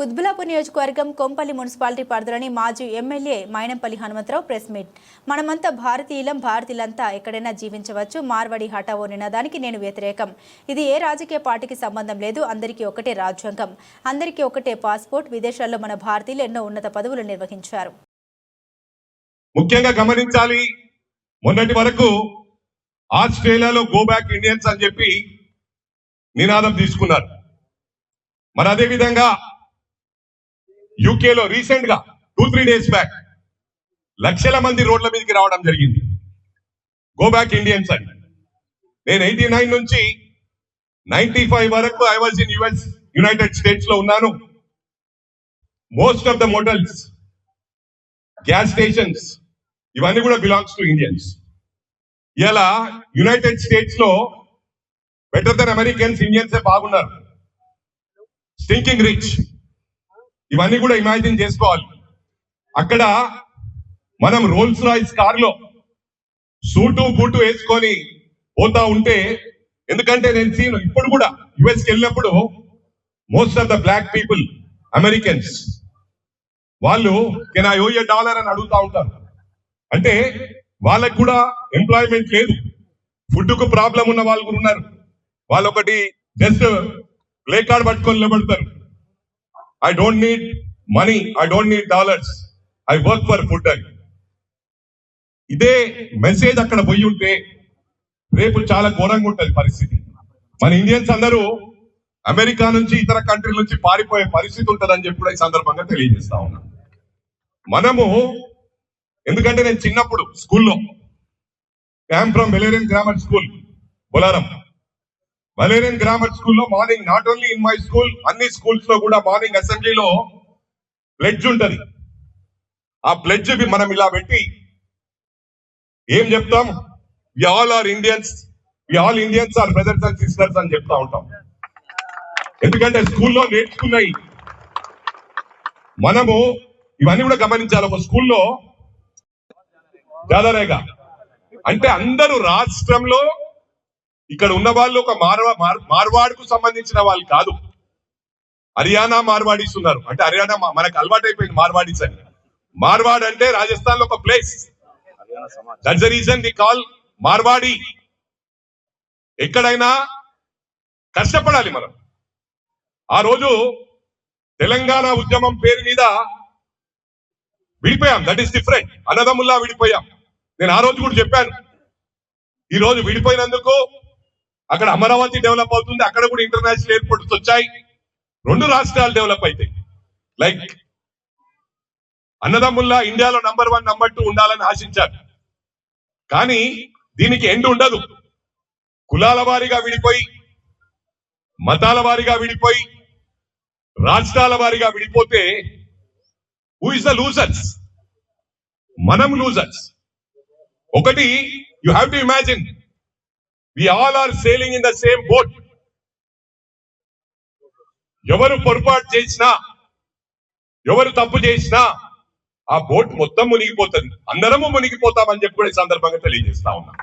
కుత్బులాపూర్ నియోజకవర్గం కొంపల్లి మున్సిపాలిటీ పరిధిలోని మాజీ MLA Mynampally Hanumantharao press meet. మనమంతా భారతీయులం భారతీయులంతా ఎక్కడైనా జీవించవచ్చు. మార్వడి హఠావో నినాదానికి నేను వ్యతిరేకం. ఇది ఏ రాజకీయ పార్టీకి సంబంధం లేదు. అందరికీ ఒకటే రాజ్యాంగం. అందరికీ ఒకటే పాస్పోర్ట్. విదేశాల్లో మన భారతీయులు ఎన్నో ఉన్నత పదవులు నిర్వహించారు. ముఖ్యంగా గమనించాలి. మొన్నటి వరకు ఆస్ట్రేలియాలో గో బ్యాక్ ఇండియన్స్ అని చెప్పి నినాదం తీసుకున్నారు. మరి అదే విధంగా యూకేలో రీసెంట్గా టూ త్రీ డేస్ బ్యాక్ లక్షల మంది రోడ్ల మీదకి రావడం జరిగింది. గో బ్యాక్ ఇండియన్స్ అని నేను ఎయిటీ నైన్ నుంచి నైన్టీ ఫైవ్ వరకు I was in US United స్టేట్స్లో ఉన్నాను. Most of the motels gas stations ఇవన్నీ కూడా బిలాంగ్స్ టు ఇండియన్స్ ఇలా యునైటెడ్ స్టేట్స్లో బెటర్ దెన్ అమెరికన్స్ ఇండియన్స్ బాగున్నారు. స్టింకింగ్ రిచ్ ఇవన్నీ కూడా ఇమాజిన్ చేసుకోవాలి. అక్కడ మనం రోల్స్ రాయిస్ కార్లో సూటు బూటు వేసుకొని పోతా ఉంటే ఎందుకంటే నేను సీన్ ఇప్పుడు కూడా యుఎస్కి వెళ్ళినప్పుడు most of the black people Americans వాళ్ళు కెన్ ఐ ఓ డాలర్? అని అడుగుతా ఉంటారు. అంటే వాళ్ళకు కూడా ఎంప్లాయ్మెంట్ లేదు. ఫుడ్కు ప్రాబ్లం ఉన్న వాళ్ళు కూడా ఉన్నారు. వాళ్ళు ఒకటి జస్ట్ ప్లే కార్డ్ పట్టుకొని నిలబడతారు. I don't need money I don't need dollars I work for food అని ఇదే మెసేజ్ అక్కడ పోయి ఉంటే రేపు చాలా ఘోరంగా ఉంటుంది పరిస్థితి. మన ఇండియన్స్ అందరూ అమెరికా నుంచి ఇతర కంట్రీల నుంచి పారిపోయే పరిస్థితి ఉంటుందని చెప్పి కూడా ఈ సందర్భంగా తెలియజేస్తా ఉన్నా. మనము ఎందుకంటే నేను చిన్నప్పుడు స్కూల్లో camp from Valerian grammar school Bolarum Valerian grammar స్కూల్లో morning not only in my school అన్ని స్కూల్స్లో కూడా మార్నింగ్ అసెంబ్లీలో ప్లెడ్జ్ ఉంటది. ఆ ప్లెడ్జ్ మనం ఇలా పెట్టి ఏం చెప్తాం? We all are Indians we all Indians are brothers and sisters అని చెప్తా ఉంటాం. ఎందుకంటే స్కూల్లో నేర్చుకున్నాయి. మనము ఇవన్నీ కూడా గమనించాలి. ఒక స్కూల్లో జాలరేగా. అంటే అందరూ రాష్ట్రంలో ఇక్కడ ఉన్న వాళ్ళు ఒక మార్వా మార్- మార్వాడ్కు సంబంధించిన వాళ్ళు కాదు. హర్యానా మార్వాడీస్ ఉన్నారు. అంటే హర్యానా మనకు అలవాటైపోయింది మార్వాడీస్ అని. మార్వాడ్ అంటే రాజస్థాన్లో ఒక place. That's the reason we call Marwadi. ఎక్కడైనా కష్టపడాలి మనం. ఆ రోజు తెలంగాణ ఉద్యమం పేరు మీద విడిపోయాం. దట్ ఈస్ డిఫరెంట్ అన్నదమ్ముల్లా విడిపోయాం. నేను ఆ రోజు కూడా చెప్పాను. ఈ రోజు విడిపోయినందుకు అక్కడ అమరావతి డెవలప్ అవుతుంది అక్కడ కూడా ఇంటర్నేషనల్ ఎయిర్పోర్ట్స్ వచ్చాయి. రెండు రాష్ట్రాలు డెవలప్ అవుతాయి లైక్ అన్నదమ్ముల్లా ఇండియాలో నంబర్ వన్ నంబర్ టూ ఉండాలని ఆశించారు. కానీ దీనికి ఎండ్ ఉండదు. కులాల వారీగా విడిపోయి మతాల వారీగా విడిపోయి రాష్ట్రాల వారీగా విడిపోతే హూ ఇస్ ద లూజర్స్ మనం లూజర్స్ ఒకటి you have to imagine we all are sailing in the same boat ఎవరు పొరపాటు చేసినా ఎవరు తప్పు చేసినా ఆ బోట్ మొత్తం మునిగిపోతుంది. అందరము మునిగిపోతామని చెప్పి కూడా ఈ సందర్భంగా తెలియజేస్తా ఉన్నాం.